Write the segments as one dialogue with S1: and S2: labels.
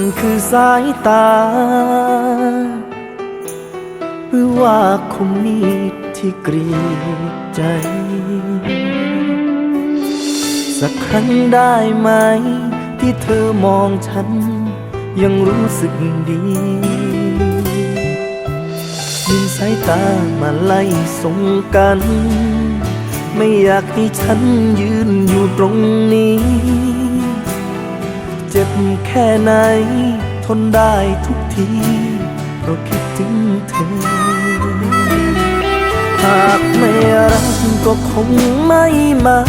S1: นั่นคือสายตา หรือว่าคมมีดที่กรีดใจ สักครั้งได้ไหม ที่เธอมองฉัน ยังรู้สึกดียิงสายตามาไล่ส่งกัน ไม่อยากให้ฉันยืนอยู่ตรงนี้ แค่ไหน ทนได้ทุกทีเพราะคิดถึงเธอ หากไม่รักก็คงไม่มา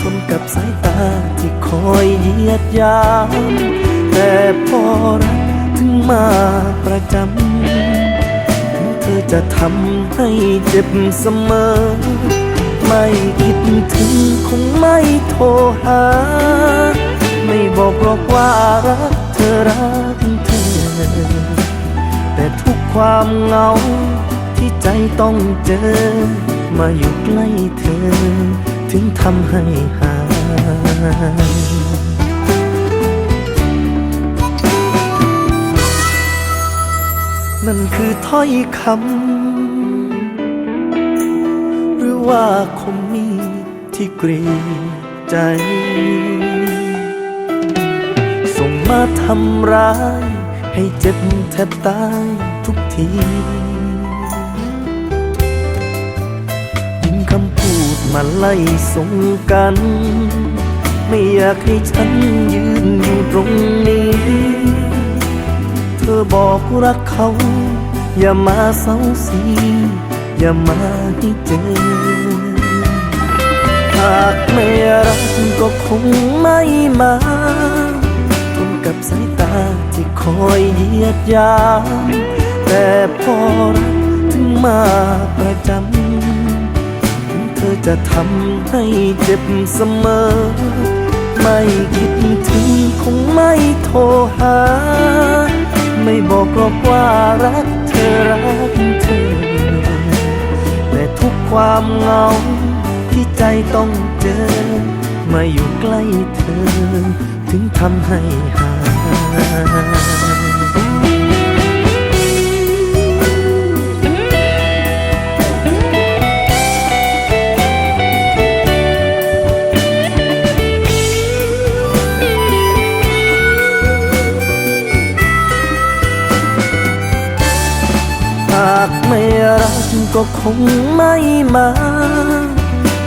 S1: ทนกับสายตาที่คอยเหยียดยามแต่พอรักถึงมาประจำถึงเธอจะทำให้เจ็บเสมอ ไม่คิดถึงคงไม่โทรหา บอกหรอกว่ารักเธอรักเธอ แต่ทุกความเหงาที่ใจต้องเจอ มาอยู่ใกล้เธอ ถึงทำให้หายนั่นคือถ้อยคำ หรือว่าคมมีที่กรีดใจ มาทำร้าย ให้เจ็บแทบตายทุกทียิงคำพูดมาไล่ส่งกัน ไม่อยากให้ฉันยืนอยู่ตรงนี้ เธอบอกรักเขา อย่ามาเศร้าสีอย่ามาให้เจอหากไม่รักก็คงไม่มา กับสายตาที่คอยเหยียดยามแต่พอรักถึงมาประจำถึงเธอจะทำให้เจ็บเสมอ ไม่คิดถึงคงไม่โทรหา ไม่บอกหรอกว่ารักเธอรักเธอ แต่ทุกความเหงาที่ใจต้องเจอ มาอยู่ใกล้เธอ ถึงทำให้หายากไม่รักก็คงไม่มา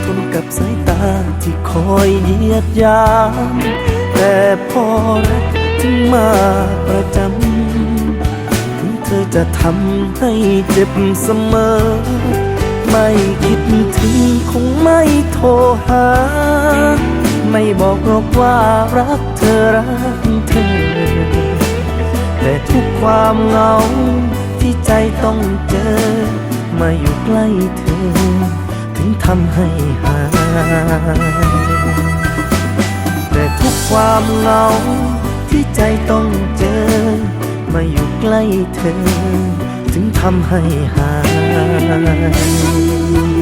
S1: ทนกับสายตาที่คอยเหยียดยาม แต่พอรักมาประจำถึงเธอจะทำให้เจ็บเสมอ ไม่คิดถึงคงไม่โทรหา ไม่บอกหรอกว่ารักเธอรักเธอ แต่ทุกความเหงาที่ใจต้องเจอ มาอยู่ใกล้เธอ ถึงทำให้หาย ความเหงาที่ใจต้องเจอ มาอยู่ใกล้เธอ ถึงทำให้หาย